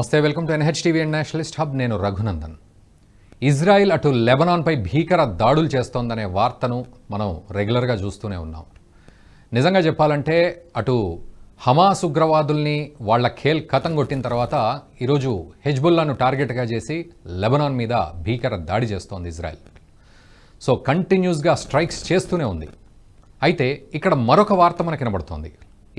నమస్తే welcome to N H TV and nationalist hub. నేను Raghunandan. Israel అటు లెబనాన్పై భీకర దాడులు చేస్తోందనే వార్తను మనం రెగ్యులర్గా చూస్తూనే ఉన్నాం. నిజంగా చెప్పాలంటే అటు హమాస్ ఉగ్రవాదుల్ని వాళ్ళ ఖేల్ కథం కొట్టిన తర్వాత ఈరోజు హెజ్బుల్లాను టార్గెట్గా చేసి లెబనాన్ మీద భీకర దాడి చేస్తోంది ఇజ్రాయెల్. సో కంటిన్యూస్గా స్ట్రైక్స్ చేస్తూనే ఉంది. అయితే ఇక్కడ మరొక వార్త మనకు వినబడుతోంది.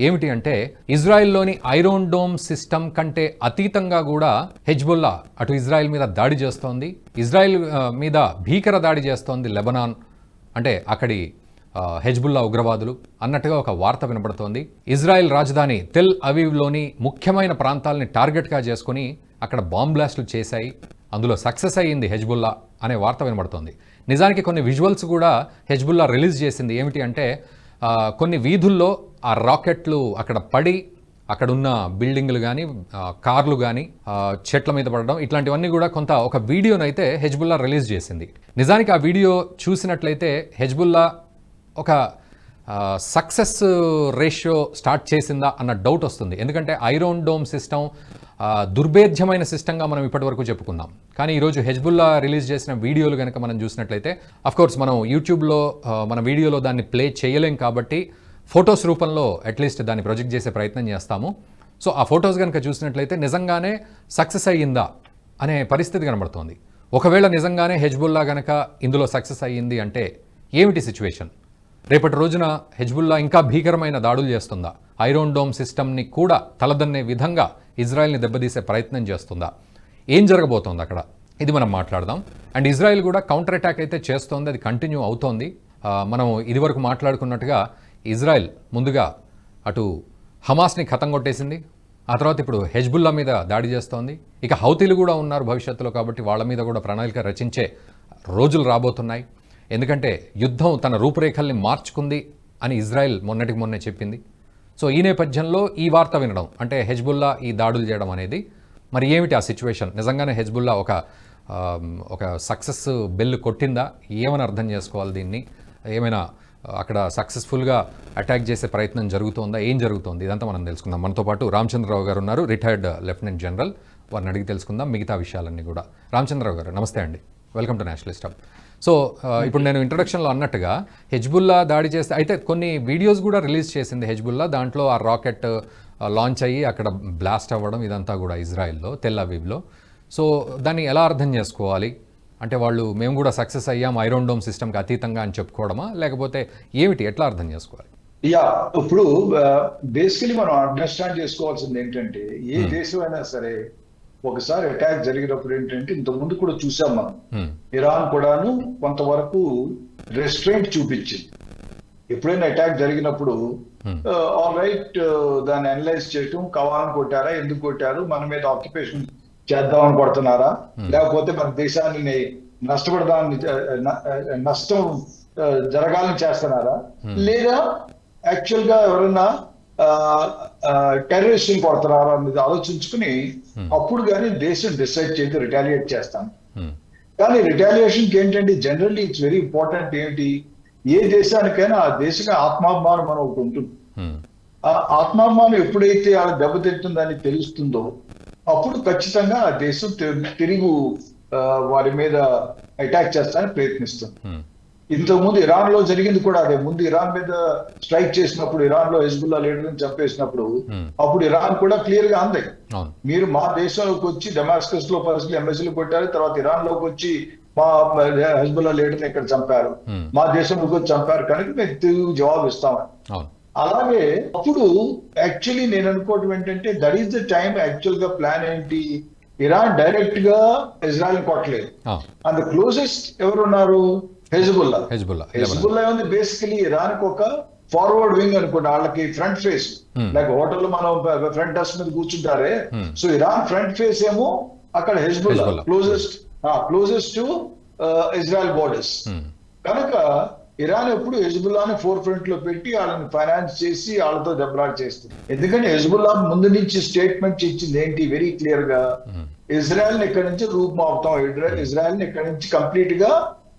ఏమిటి అంటే ఇజ్రాయెల్లోని ఐరోన్ డోమ్ సిస్టమ్ కంటే అతీతంగా కూడా హెజ్బుల్లా అటు ఇజ్రాయెల్ మీద దాడి చేస్తోంది ఇజ్రాయెల్ మీద భీకర దాడి చేస్తోంది లెబనాన్. అంటే అక్కడి హెజ్బుల్లా ఉగ్రవాదులు. అన్నట్టుగా ఒక వార్త వినబడుతోంది. ఇజ్రాయెల్ రాజధాని తెల్ అవీవ్లోని ముఖ్యమైన ప్రాంతాలని టార్గెట్గా చేసుకుని అక్కడ బాంబ్ బ్లాస్టులు చేశాయి. అందులో సక్సెస్ అయ్యింది హెజ్బుల్లా అనే వార్త వినబడుతోంది. నిజానికి కొన్ని విజువల్స్ కూడా హెజ్బుల్లా రిలీజ్ చేసింది. ఏమిటి అంటే కొన్ని వీధుల్లో ఆ రాకెట్లు అక్కడ పడి అక్కడ ఉన్న బిల్డింగ్లు కానీ కార్లు కానీ చెట్ల మీద పడడం ఇట్లాంటివన్నీ కూడా కొంత ఒక వీడియోనైతే హెజ్బుల్లా రిలీజ్ చేసింది. నిజానికి ఆ వీడియో చూసినట్లయితే హెజ్బుల్లా ఒక సక్సెస్ రేషియో స్టార్ట్ చేసిందా అన్న డౌట్ వస్తుంది. ఎందుకంటే ఐరోన్ డోమ్ సిస్టమ్ దుర్భేద్యమైన సిస్టంగా మనం ఇప్పటివరకు చెప్పుకుందాం. కానీ ఈరోజు హెజ్బుల్లా రిలీజ్ చేసిన వీడియోలు కనుక మనం చూసినట్లయితే అఫ్కోర్స్ మనం యూట్యూబ్లో మన వీడియోలో దాన్ని ప్లే చేయలేం కాబట్టి ఫొటోస్ రూపంలో అట్లీస్ట్ దాన్ని ప్రొజెక్ట్ చేసే ప్రయత్నం చేస్తాము. సో ఆ ఫొటోస్ కనుక చూసినట్లయితే నిజంగానే సక్సెస్ అయ్యిందా అనే పరిస్థితి కనబడుతోంది. ఒకవేళ నిజంగానే హెజ్బుల్లా గనక ఇందులో సక్సెస్ అయ్యింది అంటే ఏమిటి సిచ్యువేషన్ రేపటి రోజున హెజ్బుల్లా ఇంకా భీకరమైన దాడులు చేస్తుందా? ఐరోన్ డోమ్ సిస్టమ్ని కూడా తలదన్నే విధంగా ఇజ్రాయెల్ని దెబ్బతీసే ప్రయత్నం చేస్తుందా? ఏం జరగబోతోంది అక్కడ? ఇది మనం మాట్లాడదాం. అండ్ ఇజ్రాయెల్ కూడా కౌంటర్ అటాక్ అయితే చేస్తోంది అది కంటిన్యూ అవుతోంది. మనం ఇదివరకు మాట్లాడుకున్నట్టుగా ఇజ్రాయెల్ ముందుగా అటు హమాస్ని ఖతం కొట్టేసింది. ఆ తర్వాత ఇప్పుడు హెజ్బుల్లా మీద దాడి చేస్తోంది. ఇక హౌతీలు కూడా ఉన్నారు భవిష్యత్తులో కాబట్టి వాళ్ళ మీద కూడా ప్రణాళిక రచించే రోజులు రాబోతున్నాయి. ఎందుకంటే యుద్ధం తన రూపురేఖల్ని మార్చుకుంది అని ఇజ్రాయెల్ మొన్నటికి మొన్నే చెప్పింది. సో ఈ నేపథ్యంలో ఈ వార్త వినడం అంటే హెజ్బుల్లా ఈ దాడులు చేయడం అనేది మరి ఏమిటి ఆ సిచ్యువేషన్? నిజంగానే హెజ్బుల్లా ఒక ఒక సక్సెస్ బెల్ కొట్టిందా? ఏమని అర్థం చేసుకోవాలి దీన్ని? ఏమైనా అక్కడ సక్సెస్ఫుల్గా అటాక్ చేసే ప్రయత్నం జరుగుతోందా? ఏం జరుగుతోంది? ఇదంతా మనం తెలుసుకుందాం. మనతో పాటు రామచంద్రరావు గారు ఉన్నారు రిటైర్డ్ లెఫ్టినెంట్ జనరల్. వారిని అడిగి తెలుసుకుందాం మిగతా విషయాలన్నీ కూడా. రామచంద్రరావు గారు నమస్తే అండి. Welcome to nationalist hub so ఇప్పుడు నేను ఇంట్రడక్షన్లో అన్నట్టుగా హెజ్బుల్లా దాడి చేస్తే అయితే కొన్ని వీడియోస్ కూడా రిలీజ్ చేసింది హెజ్బుల్లా దాంట్లో ఆ రాకెట్ లాంచ్ అయ్యి అక్కడ బ్లాస్ట్ అవ్వడం ఇదంతా కూడా ఇజ్రాయెల్లో తెల్ అవీవ్లో సో దాన్ని ఎలా అర్థం చేసుకోవాలి? అంటే వాళ్ళు మేము కూడా సక్సెస్ అయ్యాం ఐరోన్ డోమ్ సిస్టమ్కి అతీతంగా అని చెప్పుకోవడమా? లేకపోతే ఏమిటి? ఎట్లా అర్థం చేసుకోవాలి? యా ఇప్పుడు బేసికలీ మనం అండర్స్టాండ్ చేసుకోవాల్సింది ఏంటంటే ఏ దేశం అయినా సరే ఒకసారి అటాక్ జరిగినప్పుడు ఏంటంటే ఇంత ముందు కూడా చూసాం మనం. ఇరాన్ కూడాను కొంతవరకు రెస్ట్రెంట్ చూపించింది. ఎప్పుడైనా అటాక్ జరిగినప్పుడు. ఆల్ రైట్ దాన్ని అనలైజ్ చేయటం కావాలని కొట్టారా ఎందుకు కొట్టారు మన మీద ఆక్యుపేషన్ చేద్దామని కొడుతున్నారా లేకపోతే మన దేశాన్ని నష్టపడదామని ఆ, న- ఆ, నష్టం జరగాలని చేస్తున్నారా? లేదా యాక్చువల్గా ఎవరైనా టెర్రరిస్ట్ కొడుతున్నారా అనేది ఆలోచించుకుని అప్పుడు కానీ దేశం డిసైడ్ చేసి రిటాలియేట్ చేస్తాం. హ్మ్, కానీ రిటాలియేషన్ ఏంటంటే జనరల్లీ ఇట్స్ వెరీ ఇంపార్టెంట్ ఏంటి? ఏ దేశానికైనా ఆ దేశంగా ఆత్మాభిమానం మనం ఒకటి ఉంటుంది. ఆ ఆత్మాభిమానం ఎప్పుడైతే ఆ దెబ్బతింటుందని తెలుస్తుందో అప్పుడు ఖచ్చితంగా ఆ దేశం తిరిగి వారి మీద అటాక్ చేస్తానికి ప్రయత్నిస్తుంది. ఇంతకుముందు ఇరాన్లో జరిగింది కూడా అదే. ముందు ఇరాన్ మీద స్ట్రైక్ చేసినప్పుడు ఇరాన్లో హెజ్బుల్లా లీడర్ చంపేసినప్పుడు. అప్పుడు ఇరాన్ కూడా క్లియర్గా అంది మీరు మా దేశంలోకి వచ్చి డెమాస్కస్లో ఫస్ట్ ఎంబసీలు కొట్టారు తర్వాత ఇరాన్లోకి వచ్చి మా హెజ్బుల్లా లీడర్ ఇక్కడ చంపారు. మా దేశంలోకి వచ్చి చంపారు కనుక మేము తిరిగి జవాబు ఇస్తామని అలాగే అప్పుడు యాక్చువల్లీ నేను అనుకోవటం ఏంటంటే దట్ ఈస్ ద టైం యాక్చువల్గా ప్లాన్ ఏంటి? ఇరాన్ డైరెక్ట్గా ఇజ్రాయల్ కొట్టలేదు. అండ్ క్లోజెస్ట్ ఎవరున్నారు? Hezbollah Hezbollah. హెజ్బుల్లా ఉంది. బేసికలీ ఇరాన్ ఒక ఫార్వర్డ్ వింగ్ అనుకోండి వాళ్ళకి ఫ్రంట్ ఫేస్. లైక్ హోటల్ మనం ఫ్రంట్ డెస్క్ మీద కూర్చుంటారే. సో ఇరాన్ ఫ్రంట్ ఫేస్ ఏమో అక్కడ Hezbollah. Closest closest to Israel borders కనుక ఇరాన్ ఎప్పుడు హెజ్బుల్లాని ఫోర్ ఫ్రంట్లో పెట్టి వాళ్ళని ఫైనాన్స్ చేసి వాళ్ళతో దెబ్బలాట చేస్తుంది. ఎందుకంటే హెజ్బుల్లా ముందు నుంచి స్టేట్మెంట్ ఇచ్చింది ఏంటి? వెరీ క్లియర్గా హ్మ్, ఇజ్రాయెల్ని ఇక్కడ నుంచి రూపుమాపుతాం ఇజ్రాయెల్ని ఇక్కడ నుంచి కంప్లీట్గా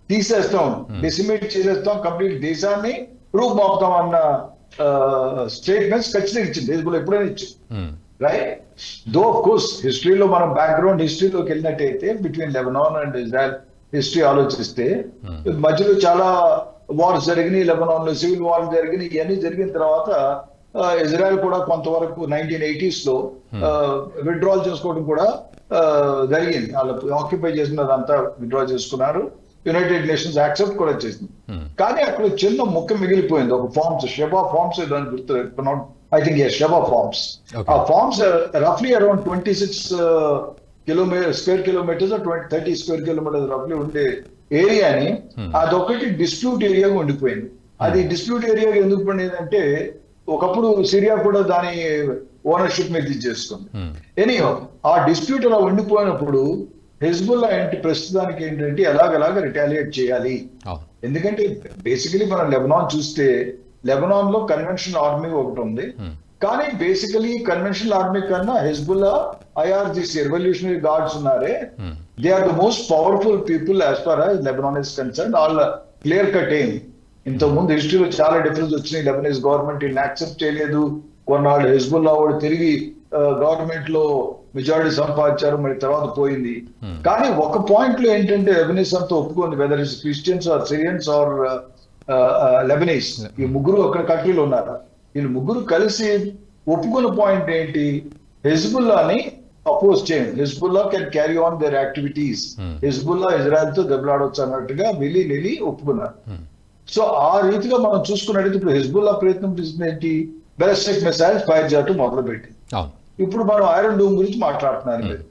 తీసేస్తాం డెసిమేట్ చేసేస్తాం కంప్లీట్ దేశాన్ని రూపుమాపుతాం అన్న స్టేట్మెంట్స్ ఖచ్చితంగా ఇచ్చింది. హెజ్బుల్లా ఎప్పుడైనా ఇచ్చింది. రైట్ దో కోర్స్ హిస్టరీలో మనం బ్యాక్గ్రౌండ్ హిస్టరీలోకి వెళ్ళినట్టయితే between Lebanon and Israel history ఆలోచిస్తే మధ్యలో చాలా వార్స్ జరిగినాయి లెబనాన్లో సివిల్ వార్ జరిగినాయి ఇవన్నీ జరిగిన తర్వాత ఇజ్రాయెల్ కూడా కొంతవరకు నైన్టీన్ ఎయిటీస్లో విత్డ్రాల్ చేసుకోవడం కూడా జరిగింది. వాళ్ళు ఆక్యుపై చేసినదంతా విత్డ్రా చేసుకున్నారు. యునైటెడ్ నేషన్స్ యాక్సెప్ట్ కూడా చేసింది. కానీ అక్కడ చిన్న ముక్క మిగిలిపోయింది. ఒక ఫార్మ్స్ షెబా ఫార్మ్స్ దాని గుర్తు ఐ థింక్ షెబా ఫార్మ్స్. ఆ forms రఫ్లీ around twenty six kilometre square kilometres twenty thirty square kilometres రఫ్లీ ఉండే ఏరియాని అదొకటి డిస్ప్యూట్ ఏరియాగా ఉండిపోయింది. అది డిస్ప్యూట్ ఏరియాగా ఎందుకు పడింది అంటే ఒకప్పుడు సిరియా కూడా దాని ఓనర్షిప్ మీద ఇచ్చేసుకుంది ఎనీ ఆ డిస్ప్యూట్ అలా ఉండిపోయినప్పుడు హెజ్బుల్లా ఏంటి? ప్రస్తుతానికి ఏంటంటే ఎలాగలాగా రిటాలియేట్ చేయాలి. ఎందుకంటే బేసికలీ మనం లెబనాన్ చూస్తే లెబనాన్లో కన్వెన్షనల్ ఆర్మీ ఒకటి ఉంది. కానీ బేసికలీ కన్వెన్షనల్ ఆర్మీ కన్నా హెజ్బుల్లా ఐఆర్జిసి రెవల్యూషనరీ గార్డ్స్ ఉన్నారే. They are the most powerful people as far as Lebanon is concern all clear cut ఏం ఇంత ముందు హిస్టరీలో చాలా డిఫరెన్స్ వచ్చినాయి. లెబనీస్ గవర్నమెంట్ ఇన్ని యాక్సెప్ట్ చేయలేదు. కొన్నాళ్ళు హెజ్బుల్లా వాడు తిరిగి గవర్నమెంట్లో మెజారిటీ సంపాదించారు. మరి తర్వాత పోయింది. కానీ ఒక పాయింట్లో ఏంటంటే లెబనీస్ అంతా ఒప్పుకుంది. Whether is Christians or Syrians or Lebanese ఈ ముగ్గురు అక్కడ కంట్రీలో ఉన్నారు. వీళ్ళు ముగ్గురు కలిసి ఒప్పుకున్న పాయింట్ ఏంటి? హెజ్బుల్లాని అపోజ్ చేయండి. Hezbollah can carry on their activities Hezbollah ఇజ్రాయెల్తో దెబ్బలాడవచ్చు అన్నట్టుగా మిలి నిలి ఒప్పుకున్నారు. సో ఆ రీతిగా మనం చూసుకున్నట్టు ఇప్పుడు హిజ్బుల్లా ప్రయత్నం చేసింది ఏంటి? బెలస్టిక్ మిసైల్స్ ఫైర్ చేయటం మొదలు పెట్టి ఇప్పుడు మనం ఐరన్ డోమ్ గురించి మాట్లాడుతున్నారు. మీరు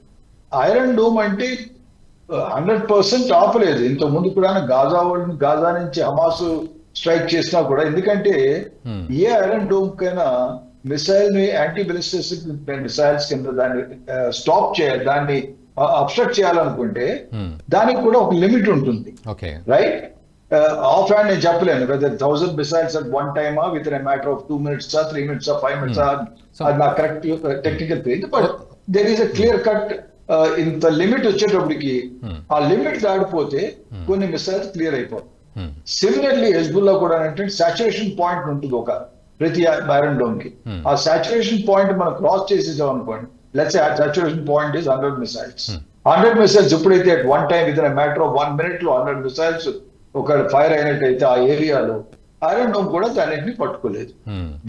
ఐరన్ డోమ్ అంటే హండ్రెడ్ పర్సెంట్ ఆపలేదు. ఇంత ముందు కూడా గాజా వాళ్ళని గాజా నుంచి హమాస్ స్ట్రైక్ చేసినా కూడా. ఎందుకంటే ఏ ఐరన్ డోమ్ కైనా మిసైల్ని యాంటీ బెలిస్టిక్ మిసైల్స్ కింద దాన్ని స్టాప్ చేయాలి దాన్ని అబ్స్ట్రక్ట్ చేయాలనుకుంటే దానికి కూడా ఒక లిమిట్ ఉంటుంది. రైట్ ఆఫ్ హ్యాండ్ నేను చెప్పలేను. Whether thousand missiles at one time with in matter of two minutes three minutes five minutes అది నా correct technical page but there is a clear cut ఇంత లిమిట్ వచ్చేటప్పటికి ఆ లిమిట్ దాటిపోతే కొన్ని మిసైల్స్ క్లియర్ అయిపోతాయి. సిమిలర్లీ హెజ్బుల్లా కూడా అంటే సాచురేషన్ పాయింట్ ఉంటుంది ఒక ప్రతి ఐరన్ డోమ్కి. ఆ సాచురేషన్ పాయింట్ మనం క్రాస్ చేసేసాం అనుకోండి. Let's saturation point is hundred missiles hundred missiles ఎప్పుడైతే at one time with matter of one మినిట్లో హండ్రెడ్ మిసైల్స్ ఒక ఫైర్ అయినట్టయితే ఆ ఏరియాలో ఐరన్ డోమ్ కూడా దాన్నింటిని పట్టుకోలేదు.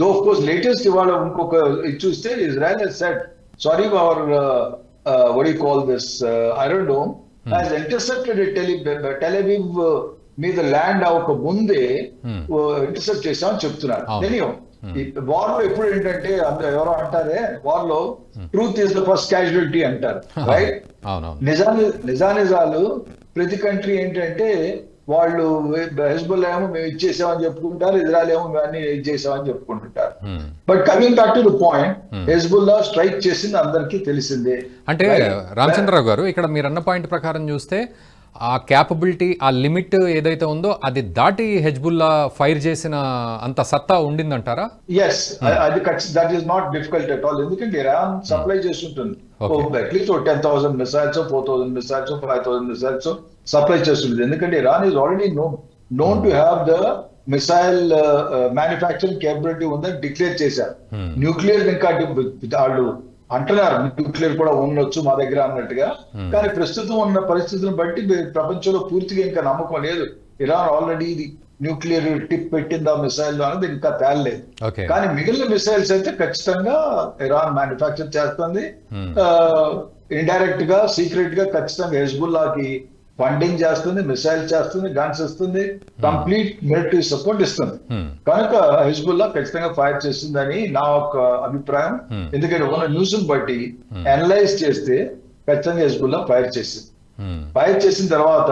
దో ఆఫ్ కోర్స్ లేటెస్ట్ ఇవాళ ఇంకొక ఇది చూస్తే ఇజ్రాయల్ సెట్ సారీ అవర్ వడి call this iron dome has intercepted Tel Aviv మీద ల్యాండ్ అవ్వక ముందే ఇంటర్సెప్ట్ చేసామని చెప్తున్నారు. ఎనియో వార్లో ఎప్పుడు ఏంటంటే అందరూ ఎవరో అంటారే వార్లో truth is the first casualty అంటారు. రైట్ నిజాని నిజానిజాలు ప్రతి కంట్రీ ఏంటంటే వాళ్ళు హెజ్బుల్ ఏమో మేము ఇచ్చేసామని చెప్పుకుంటారు ఇజ్రాయల్ ఏమో మేము అన్ని ఇచ్చేసామని చెప్పుకుంటుంటారు. But coming back to the point Hezbollah strike చేసింది అందరికీ తెలిసిందే. అంటే రామచంద్రరావు గారు ఇక్కడ మీరు అన్న పాయింట్ ప్రకారం చూస్తే ఆ క్యాపబిలిటీ ఆ లిమిట్ ఏదైతే ఉందో అది దాటి హెజ్బుల్లా ఫైర్ చేసిన అంత సత్తా ఉండిందంటారా? ఎస్ అది that is not difficult at all ఎందుకంటే ఇరాన్ సప్లై చేస్తుంటుంది. Okay. At least ten thousand missiles four thousand missiles five thousand missiles supply చేస్తుంది ఎందుకంటే Iran is already known known to have the missile manufacturing capability ఉందని declare చేశారు. Nuclear ఇంకా వాళ్ళు అంటున్నారు nuclear కూడా ఉండొచ్చు మా దగ్గర అన్నట్టుగా. కానీ ప్రస్తుతం ఉన్న పరిస్థితులను బట్టి ప్రపంచంలో పూర్తిగా ఇంకా నమ్మకం లేదు. ఇరాన్ ఆల్రెడీ ఇది న్యూక్లియర్ టిప్ పెట్టింది ఆ మిసైల్ అనేది ఇంకా తేలలేదు. కానీ మిగిలిన మిసైల్స్ అయితే ఖచ్చితంగా ఇరాన్ మ్యానుఫ్యాక్చర్ చేస్తుంది. ఇండైరెక్ట్గా సీక్రెట్గా ఖచ్చితంగా హెజ్బుల్లాకి ఫండింగ్ చేస్తుంది మిసైల్ చేస్తుంది గన్స్ ఇస్తుంది కంప్లీట్ మిలిటరీ సపోర్ట్ ఇస్తుంది. కనుక హిజ్బుల్లా ఖచ్చితంగా ఫైర్ చేస్తుందని నా ఒక అభిప్రాయం. ఎందుకంటే ఉన్న న్యూస్ బట్టి అనలైజ్ చేస్తే ఖచ్చితంగా హిజ్బుల్లా ఫైర్ చేసింది ఫైర్ చేసిన తర్వాత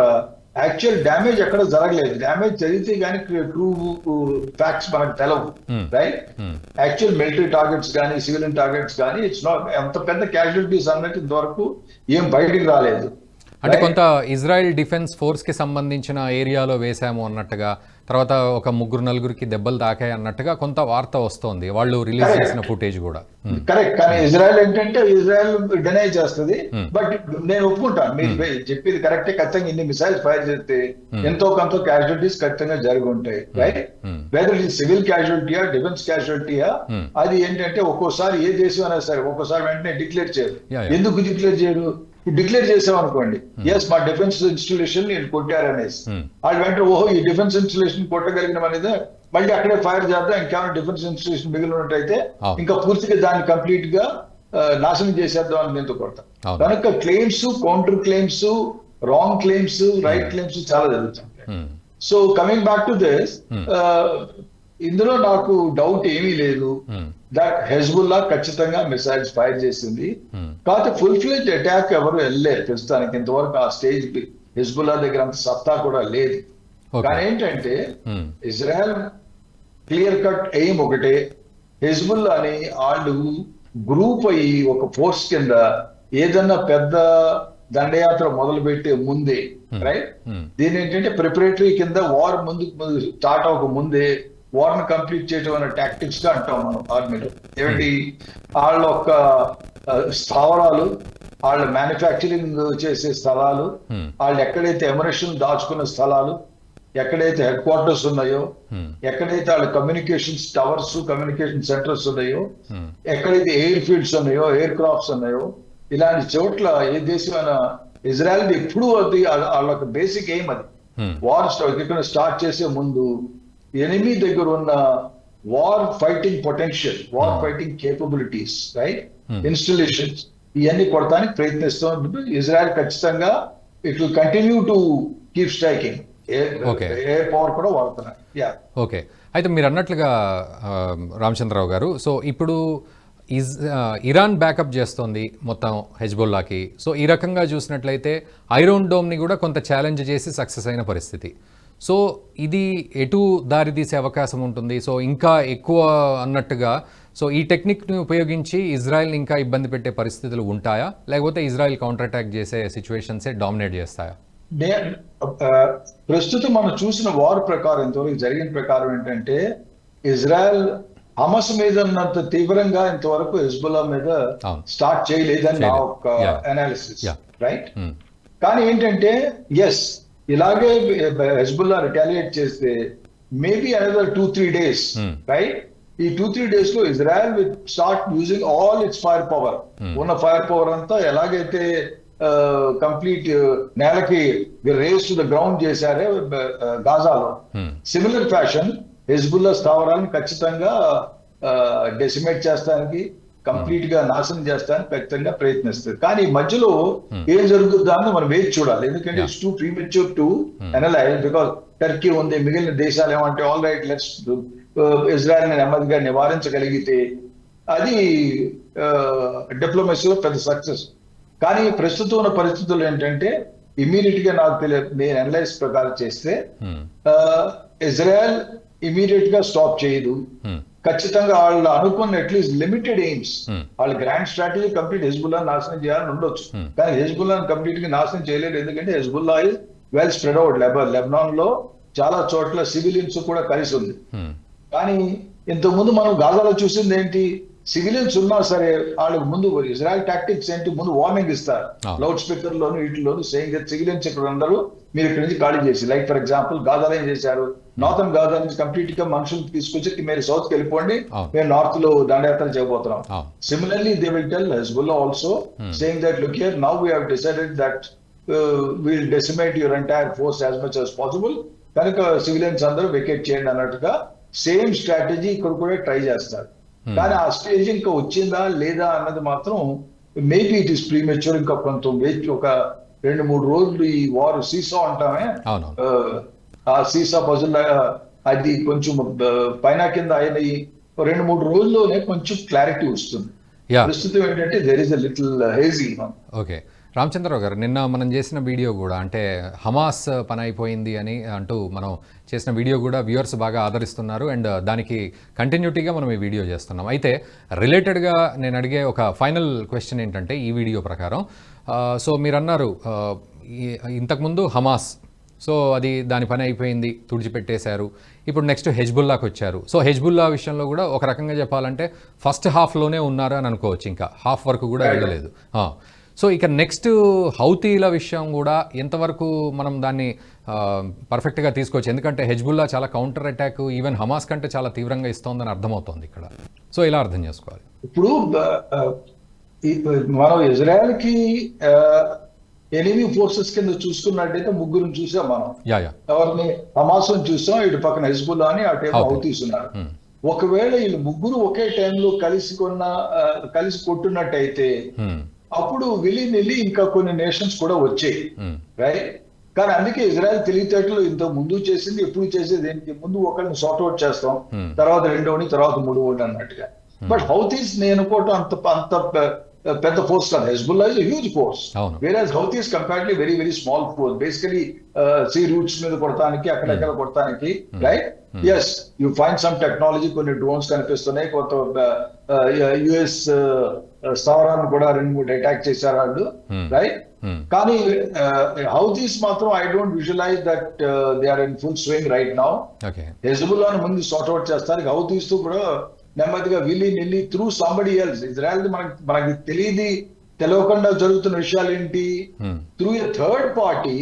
యాక్చువల్ డ్యామేజ్ ఎక్కడ జరగలేదు. డ్యామేజ్ జరిగితే కానీ ట్రూ ఫ్యాక్ట్స్ మనకు తెలవు రైట్ యాక్చువల్ మిలిటరీ టార్గెట్స్ కానీ సివిలియన్ టార్గెట్స్ కానీ ఇట్స్ నాట్ ఎంత పెద్ద క్యాజువాలిటీస్ అన్నట్టు ఇంతవరకు ఏం బయటికి రాలేదు. అంటే కొంత ఇజ్రాయెల్ డిఫెన్స్ ఫోర్స్కి సంబంధించిన ఏరియాలో వేశాము అన్నట్టుగా తర్వాత ఒక ముగ్గురు నలుగురికి దెబ్బలు తాకాయి అన్నట్టుగా కొంత వార్త వస్తోంది. వాళ్ళు రిలీజ్ చేసిన ఫుటేజ్ కూడా. కరెక్ట్ కానీ ఇజ్రాయెల్ ఏంటంటే ఇజ్రాయెల్ డినై చేస్తుంది. బట్ నేను ఒప్పుకుంటాను మీరు చెప్పేది కరెక్టే ఖచ్చితంగా ఇన్ని మిసైల్స్ ఫైర్ చేస్తే ఎంతో కొంత క్యాజువాలిటీస్ ఖచ్చితంగా జరిగి ఉంటాయి. Right Hmm. వెదర్ ఇది సివిల్ క్యాజువాలిటీయా డిఫెన్స్ క్యాజువాలిటీయా Hmm. అది ఏంటంటే ఒక్కోసారి ఏ దేశం అయినా సరే ఒక్కోసారి వెంటనే డిక్లేర్ చేయరు. ఎందుకు డిక్లేర్ చేయరు? డిక్లేర్ చేసాం అనుకోండి. ఎస్ మా డిఫెన్స్ ఇన్స్టాలేషన్ నేను కొట్టారనేసి. Hmm. వాళ్ళు వెంటనే ఓహో ఈ డిఫెన్స్ ఇన్స్టాలేషన్ కొట్టగలిగిన అనేది మళ్ళీ అక్కడే ఫైర్ చేద్దాం ఇంకేమైనా డిఫెన్స్ ఇన్స్టాలేషన్ మిగిలి ఉన్నట్టయితే. ఇంకా పూర్తిగా దాన్ని కంప్లీట్గా నాశనం చేసేద్దాం అని నేను కొడతాం. కనుక claims counter claims wrong claims right claims చాలా జరుగుతుంటాయి ఉమ్, so coming back to this Hmm. ఇందులో నాకు డౌట్ ఏమీ లేదు. ఉమ్, దట్ హెజ్బుల్లా ఖచ్చితంగా మిసైల్స్ ఫైర్ చేసింది. కాకపోతే ఫుల్ ఫ్లెజ్ అటాక్ ఎవరు వెళ్ళలేరు ప్రస్తుతానికి ఇంతవరకు ఆ స్టేజ్ హిజ్బుల్లా దగ్గర అంత సత్తా కూడా లేదు. కానీ ఏంటంటే ఇజ్రాయెల్ క్లియర్ కట్ ఎయిమ్ ఒకటే. హెజ్బుల్లాని వాళ్ళు గ్రూప్ అయ్యి ఒక ఫోర్స్ కింద ఏదన్నా పెద్ద దండయాత్ర మొదలు పెట్టే ముందే రైట్ ఉమ్, దీని ఏంటంటే ప్రిపరేటరీ కింద వార్ ముందు స్టార్ట్ అవ్వక ముందే వార్ని కంప్లీట్ చేయడం అనే టాక్టిక్స్గా అంటాం మనం ఆర్మీలో ఏమిటి వాళ్ళ యొక్క స్థావరాలు వాళ్ళ మ్యానుఫ్యాక్చరింగ్ చేసే స్థలాలు. వాళ్ళు ఎక్కడైతే ఎమరేషన్ దాచుకున్న స్థలాలు ఎక్కడైతే హెడ్ క్వార్టర్స్ ఉన్నాయో. ఎక్కడైతే వాళ్ళ కమ్యూనికేషన్స్ టవర్స్ కమ్యూనికేషన్ సెంటర్స్ ఉన్నాయో. ఎక్కడైతే ఎయిర్ ఫీల్డ్స్ ఉన్నాయో ఎయిర్ క్రాఫ్ట్స్ ఉన్నాయో ఇలాంటి చోట్ల ఏ దేశమైనా ఇజ్రాయెల్ ఎప్పుడు అది వాళ్ళ- బేసిక్ ఎయిమ్ అది. వార్ ఇక్కడ స్టార్ట్ చేసే ముందు ఎనిమి దగ్గర ఉన్న war fighting potential war fighting capabilities right. Installations ఇవన్నీ కొడతానికి ప్రయత్నిస్తూ. ఇజ్రాయెల్ ఖచ్చితంగా it will continue to keep striking. Air power కూడా వాడుతున్నారు. యా ఓకే అయితే మీరు అన్నట్లుగా రామచంద్రరావు గారు సో ఇప్పుడు ఇజ్ ఇరాన్ బ్యాకప్ చేస్తోంది మొత్తం హెజ్బుల్లాకి సో ఈ రకంగా చూసినట్లయితే ఐరోన్ డోమ్ని కూడా కొంత ఛాలెంజ్ చేసి సక్సెస్ అయిన పరిస్థితి. సో ఇది ఎటు దారి తీసే అవకాశం ఉంటుంది సో ఇంకా ఎక్కువ అన్నట్టుగా సో ఈ టెక్నిక్ని ఉపయోగించి ఇజ్రాయెల్ని ఇంకా ఇబ్బంది పెట్టే పరిస్థితులు ఉంటాయా లేకపోతే ఇజ్రాయెల్ కౌంటర్ అటాక్ చేసే సిచ్యువేషన్సే డామినేట్ చేస్తాయా ప్రస్తుతం మనం చూసిన వార్ ప్రకారం ఇంతవరకు జరిగిన ప్రకారం ఏంటంటే ఇజ్రాయెల్ హమస్ మీద ఉన్నంత తీవ్రంగా ఇంతవరకు హిజ్బుల్లా మీద. స్టార్ట్ చేయలేదని నా. ఒక. అనాలిసిస్. రైట్. కానీ ఏంటంటే ఎస్ ఇలాగే హెజ్బుల్లా రిటాలియేట్ చేస్తే maybe another two three days Hmm. Right ఈ టూ త్రీ డేస్లో Israel with start using all its fire power Hmm. ఉన్న ఫైర్ పవర్ అంతా ఎలాగైతే కంప్లీట్ నేలకి రేస్ టు ద గ్రౌండ్ చేశారే గాజాలో Hmm. సిమిలర్ ఫ్యాషన్ హెజ్బుల్లా స్థావరాలను ఖచ్చితంగా డెసిమేట్ చేస్తానికి కంప్లీట్గా నాశనం చేస్తానికి ఖచ్చితంగా ప్రయత్నిస్తుంది. కానీ ఈ మధ్యలో ఏం జరుగుతుందా అని మనం వేచి చూడాలి. ఎందుకంటే it's too premature to analyse because Turkey ఉంది మిగిలిన దేశాలు ఏమంటే ఆల్ రైట్ లెట్స్ ఇజ్రాయెల్ని నెమ్మదిగా నివారించగలిగితే అది డిప్లొమసీలో పెద్ద సక్సెస్ కానీ ప్రస్తుతం ఉన్న పరిస్థితులు ఏంటంటే ఇమీడియట్గా నాకు తెలియ నేను అనలైజ్ ప్రకారం చేస్తే Hmm. ఇజ్రాయెల్ ఇమీడియట్గా స్టాప్ చేయదు Hmm. ఖచ్చితంగా వాళ్ళు అనుకున్న అట్లీస్ట్ లిమిటెడ్ ఎయిమ్స్ Hmm. వాళ్ళ గ్రాండ్ స్ట్రాటజీ కంప్లీట్ హెజ్బుల్లా నాశనం చేయాలని ఉండొచ్చు Hmm. కానీ హెజ్బుల్లా కంప్లీట్గా నాశనం చేయలేదు ఎందుకంటే Hezbollah is well spread out labour లెబనాన్లో చాలా చోట్ల సివిలియన్స్ కూడా కలిసి ఉంది. కానీ ఇంతకు ముందు మనం గాజాలో చూసింది ఏంటి సివిలియన్స్ ఉన్నా సరే వాళ్ళకి ముందు ఇజ్రాయల్ టాక్టిక్స్ ఏంటి ముందు వార్నింగ్ ఇస్తారు. లౌడ్ స్పీకర్ లోను వీటిలోను సేయింగ్ సివిలియన్స్ ఇక్కడ అందరూ మీరు ఇక్కడి నుంచి ఖాళీ చేసి లైక్ ఫర్ ఎగ్జాంపుల్ గాజాలో ఏం చేశారు నార్థన్ గాజా నుంచి కంప్లీట్గా మనుషులు తీసుకొచ్చి మీరు సౌత్కి వెళ్ళిపోండి. మేము నార్త్లో దండయాత్ర చేయబోతున్నాం. they will tell Hezbollah also, saying that, look here, now we have decided that uh, we'll decimate your entire force as much as possible. కనుక సివిలియన్స్ అందరూ వెకేట్ చేయండి అన్నట్టుగా సేమ్ స్ట్రాటజీ ఇక్కడ కూడా ట్రై చేస్తారు. కానీ ఆ స్టేజ్ ఇంకా వచ్చిందా లేదా అన్నది మాత్రం మేబీ ఇట్ ఇస్ ప్రీమెచ్యూర్ ఇంకా కొంత వెయిట్ ఒక రెండు మూడు రోజులు ఈ వారు సీసా అంటామే ఆ, సీసా పజల్ అది కొంచెం పైన కింద అయిన ఈ రెండు మూడు రోజుల్లోనే కొంచెం క్లారిటీ వస్తుంది. ప్రస్తుతం ఏంటంటే there is a little hazy okay. Ramachandra Rao garu నిన్న మనం చేసిన వీడియో కూడా అంటే హమాస్ పని అయిపోయింది అని అంటూ మనం చేసిన వీడియో కూడా వ్యూవర్స్ బాగా ఆదరిస్తున్నారు. అండ్ దానికి కంటిన్యూటీగా మనం ఈ వీడియో చేస్తున్నాం. అయితే రిలేటెడ్గా నేను అడిగే ఒక ఫైనల్ క్వశ్చన్ ఏంటంటే ఈ వీడియో ప్రకారం సో మీరు అన్నారు ఇంతకుముందు హమాస్ సో అది దాని పని అయిపోయింది తుడిచిపెట్టేశారు. ఇప్పుడు నెక్స్ట్ హెజ్బుల్లాకి వచ్చారు. సో హెజ్బుల్లా విషయంలో కూడా ఒక రకంగా చెప్పాలంటే ఫస్ట్ హాఫ్లోనే ఉన్నారు అని అనుకోవచ్చు ఇంకా. హాఫ్ వరకు కూడా వెళ్ళలేదు. సో ఇక నెక్స్ట్ హౌతీల విషయం కూడా ఎంతవరకు మనం దాన్ని పర్ఫెక్ట్గా తీసుకోవచ్చు. ఎందుకంటే హెజ్బుల్లా చాలా కౌంటర్ అటాక్ ఈవెన్ హమాస్ కంటే చాలా తీవ్రంగా ఇస్తోందని అర్థమవుతోంది ఇక్కడ. సో ఇలా అర్థం చేసుకోవాలి? ఇప్పుడు మనం ఇజ్రాయెల్కి ఎనిమి ఫోర్సెస్ కింద చూసుకున్నట్టయితే ముగ్గురిని చూసాం మనం ఎవరిని హమాసుని చూసాం ఇటు పక్కన హెజ్బుల్లా అని Okay. హౌతీస్ ఉన్నారు. ఒకవేళ వీళ్ళు ముగ్గురు ఒకే టైంలో కలిసి కొన్న కలిసి కొట్టున్నట్టయితే. అప్పుడు విలి నిల్లి ఇంకా కొన్ని నేషన్స్ కూడా వచ్చాయి. రైట్ కానీ అందుకే ఇజ్రాయెల్ తెలివితేటలు ఇంత ముందు చేసింది ఎప్పుడు చేసేది ఏంటి ముందు ఒకరిని సార్ట్అవుట్ చేస్తాం. తర్వాత రెండోని తర్వాత మూడోని అన్నట్టుగా బట్ హౌతీస్ నేను అనుకోవటం అంత అంత పెద్ద ఫోర్స్ కాదు. Hezbollah is huge force. వేరే Houthis comparatively very very small force basically sea routes మీద కొడటానికి అక్కడక్కడ కొడటానికి right yes you find some technology కొన్ని డ్రోన్స్ కనిపిస్తున్నాయి. కొంత యుఎస్ స్థావరాన్ని కూడా రెండు మూడు అటాక్ చేశారు వాళ్ళు Hmm. Right Hmm. కానీ హౌతీస్ మాత్రం I don't visualise that they are in full swing right now okay హెజ్బుల్లాను ముందు సార్ట్అవుట్ చేస్తారు. హౌతీస్తో కూడా నెమ్మదిగా willy nilly through somebody else Israel మనకి మనకి తెలియదు తెలియకుండా జరుగుతున్న విషయాలు ఏంటి. Through a third party.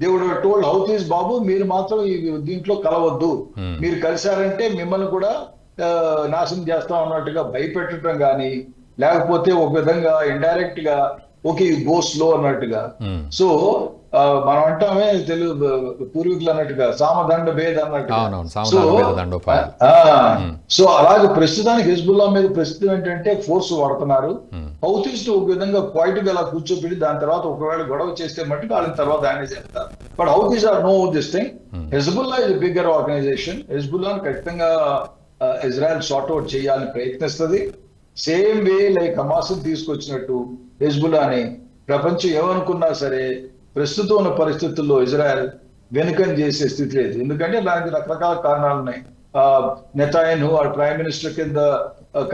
దేవుడు టోల్డ్ హౌతీస్ బాబు మీరు మాత్రం దీంట్లో కలవద్దు Hmm. మీరు కలిశారంటే మిమ్మల్ని కూడా నాశనం చేస్తాం అన్నట్టుగా భయపెట్టడం కానీ లేకపోతే ఒక విధంగా ఇండైరెక్ట్గా ఓకే గో స్లో అన్నట్టుగా Hmm. సో మనం అంటామే తెలుగు పూర్వీకులు అన్నట్టుగా సామదండ భేద భేద దండోపాయం. సో అలాగే ప్రస్తుతానికి హిజ్బుల్లా మీద ప్రస్తుతం ఏంటంటే ఫోర్స్ వాడుతున్నారు. Hmm. హౌతీస్ ఒక విధంగా క్వైట్గా అలా కూర్చోబెట్టి దాని తర్వాత ఒకవేళ గొడవ చేస్తే మట్టుకు వాళ్ళని తర్వాత ఆయన చేస్తారు. But Houthis are no this thing Hezbollah is bigger organization Hezbollah ఖచ్చితంగా ఇజ్రాయెల్ సార్ట్అవుట్ చేయాలని ప్రయత్నిస్తుంది. సేమ్ వే లైక్ హమాస్ తీసుకొచ్చినట్టు హెజ్బుల్లాని ప్రపంచం ఏమనుకున్నా సరే ప్రస్తుతం ఉన్న పరిస్థితుల్లో ఇజ్రాయెల్ వెనుకని చేసే స్థితి లేదు. ఎందుకంటే దానికి రకరకాల కారణాలు ఉన్నాయి. నెతాయన్ ఆ ప్రైమ్ మినిస్టర్ కింద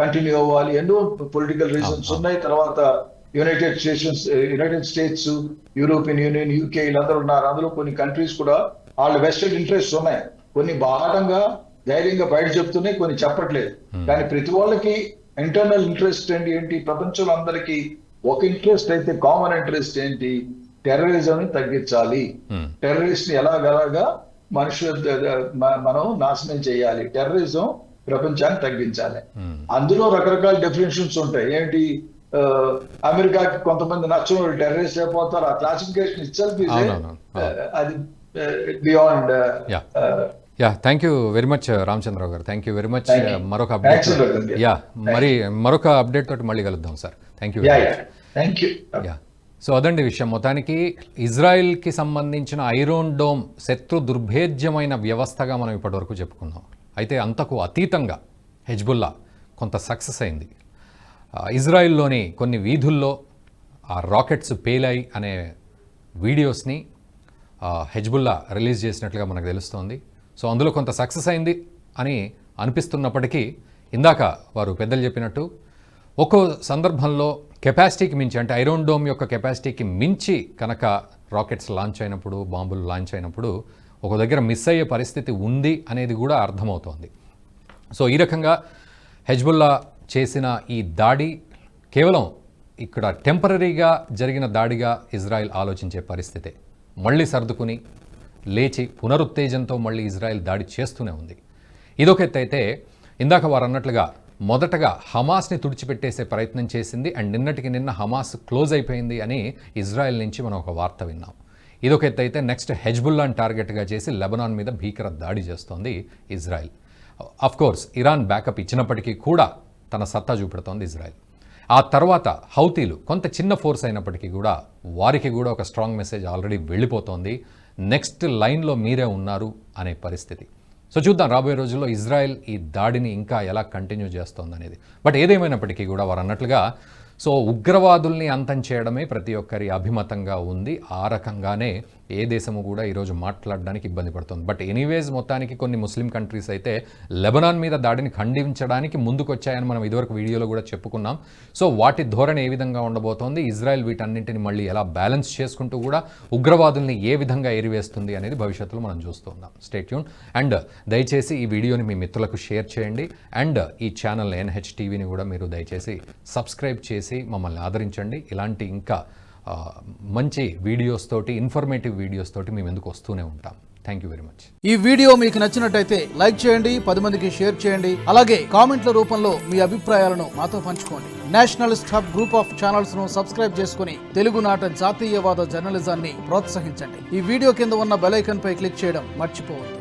కంటిన్యూ అవ్వాలి. ఎన్నో పొలిటికల్ రీజన్స్ ఉన్నాయి. తర్వాత United stations United States European Union UK వీళ్ళందరూ ఉన్నారు. అందులో కొన్ని కంట్రీస్ కూడా వాళ్ళ వెస్టెడ్ ఇంట్రెస్ట్ ఉన్నాయి. కొన్ని బాహటంగా ధైర్యంగా బయట చెప్తున్నాయి కొన్ని చెప్పట్లేదు. కానీ ప్రతి వాళ్ళకి ఇంటర్నల్ ఇంట్రెస్ట్ ఏంటి ఏంటి? ప్రపంచంలో అందరికీ ఒక ఇంట్రెస్ట్ అయితే కామన్ ఇంట్రెస్ట్ ఏంటి? టెర్రరిజం ని తగ్గించాలి. Hmm. టెర్రరిస్ట్ని ఎలాగలాగా మనుషుల మనం నాశనం చేయాలి. టెర్రరిజం ప్రపంచాన్ని తగ్గించాలి. Hmm. అందులో రకరకాల డెఫినేషన్స్ ఉంటాయి. ఏంటి? అమెరికాకి కొంతమంది నచ్చని వాళ్ళు టెర్రరిస్ట్ అయిపోతారు. ఆ క్లాసిఫికేషన్ అవునవును. అది beyond. Yeah thank you very much Ramachandra Rao garu. Thank you very much. మరొక అప్డేట్. యా మరి మరొక అప్డేట్ తోటి మళ్ళీ కలుద్దాం sir thank you yeah so అదండి విషయం. మొత్తానికి ఇజ్రాయిల్కి సంబంధించిన ఐరోన్ డోమ్ శత్రు దుర్భేద్యమైన వ్యవస్థగా మనం ఇప్పటివరకు చెప్పుకున్నాం. అయితే అంతకు అతీతంగా హెజ్బుల్లా కొంత సక్సెస్ అయింది. ఇజ్రాయిల్లోని కొన్ని వీధుల్లో ఆ రాకెట్స్ పేలాయి అనే వీడియోస్ని హెజ్బుల్లా రిలీజ్ చేసినట్లుగా మనకు తెలుస్తోంది. సో అందులో కొంత సక్సెస్ అయింది అని అనిపిస్తున్నప్పటికీ ఇందాక వారు పెద్దలు చెప్పినట్టు ఒక్కో సందర్భంలో కెపాసిటీకి మించి అంటే ఐరోన్ డోమ్ యొక్క కెపాసిటీకి మించి కనుక రాకెట్స్ లాంచ్ అయినప్పుడు బాంబులు లాంచ్ అయినప్పుడు ఒక దగ్గర మిస్ అయ్యే పరిస్థితి ఉంది అనేది కూడా అర్థమవుతోంది. సో ఈ రకంగా హెజ్బుల్లా చేసిన ఈ దాడి కేవలం ఇక్కడ టెంపరీగా జరిగిన దాడిగా ఇజ్రాయెల్ ఆలోచించే పరిస్థితే. మళ్ళీ సర్దుకుని లేచి పునరుత్తేజంతో మళ్ళీ ఇజ్రాయెల్ దాడి చేస్తూనే ఉంది. ఇదొక ఎత్తు అయితే ఇందాక వారు అన్నట్లుగా మొదటగా హమాస్ని తుడిచిపెట్టేసే ప్రయత్నం చేసింది అండ్ నిన్నటికి నిన్న హమాస్ క్లోజ్ అయిపోయింది అని ఇజ్రాయెల్ నుంచి మనం ఒక వార్త విన్నాం. ఇదొక ఎత్తు అయితే నెక్స్ట్ హెజ్బుల్లాన్ టార్గెట్గా చేసి లెబనాన్ మీద భీకర దాడి చేస్తోంది ఇజ్రాయెల్. కోర్స్ ఇరాన్ బ్యాకప్ ఇచ్చినప్పటికీ కూడా తన సత్తా చూపెడుతోంది ఇజ్రాయెల్. ఆ తర్వాత హౌతీలు కొంత చిన్న ఫోర్స్ అయినప్పటికీ కూడా వారికి కూడా ఒక స్ట్రాంగ్ మెసేజ్ ఆల్రెడీ వెళ్ళిపోతోంది. నెక్స్ట్ లైన్లో మీరే ఉన్నారు అనే పరిస్థితి. సో చూద్దాం రాబోయే రోజుల్లో ఇజ్రాయెల్ ఈ దాడిని ఇంకా ఎలా కంటిన్యూ చేస్తోంది అనేది బట్ ఏదేమైనప్పటికీ కూడా వారు అన్నట్లుగా సో ఉగ్రవాదుల్ని అంతం చేయడమే ప్రతి ఒక్కరి అభిమతంగా ఉంది. ఆ రకంగానే ఏ దేశము కూడా ఈరోజు మాట్లాడడానికి ఇబ్బంది పడుతుంది. బట్ ఎనీవేస్ మొత్తానికి కొన్ని ముస్లిం కంట్రీస్ అయితే లెబనాన్ మీద దాడిని ఖండించడానికి ముందుకొచ్చాయని మనం ఇదివరకు వీడియోలో కూడా చెప్పుకున్నాం. సో వాటి ధోరణి ఏ విధంగా ఉండబోతోంది? ఇజ్రాయెల్ వీటన్నింటిని మళ్ళీ ఎలా బ్యాలెన్స్ చేసుకుంటూ కూడా ఉగ్రవాదుల్ని ఏ విధంగా ఎరివేస్తుంది అనేది భవిష్యత్తులో మనం చూస్తున్నాం స్టేట్యూన్ అండ్ దయచేసి ఈ వీడియోని మీ మిత్రులకు షేర్ చేయండి. అండ్ ఈ ఛానల్ ఎన్హెచ్ టీవీని కూడా మీరు దయచేసి సబ్స్క్రైబ్ చేసి మమ్మల్ని ఆదరించండి. ఇలాంటి ఇంకా మంచి వీడియోస్ తోటి ఇన్ఫర్మేటివ్ వీడియోస్ తోటి మేము ఎందుకు వస్తూనే ఉంటాం. థ్యాంక్ యూ వెరీ మచ్ ఈ వీడియో మీకు నచ్చినట్టయితే లైక్ చేయండి పది మందికి షేర్ చేయండి. అలాగే కామెంట్ల రూపంలో మీ అభిప్రాయాలను మాతో పంచుకోండి. నేషనలిస్ట్ హబ్ గ్రూప్ ఆఫ్ ఛానల్స్ను సబ్స్క్రైబ్ చేసుకుని తెలుగునాట జాతీయవాద జర్నలిజాన్ని ప్రోత్సహించండి. ఈ వీడియో కింద ఉన్న బెల్ పై క్లిక్ చేయడం మర్చిపోవద్దు.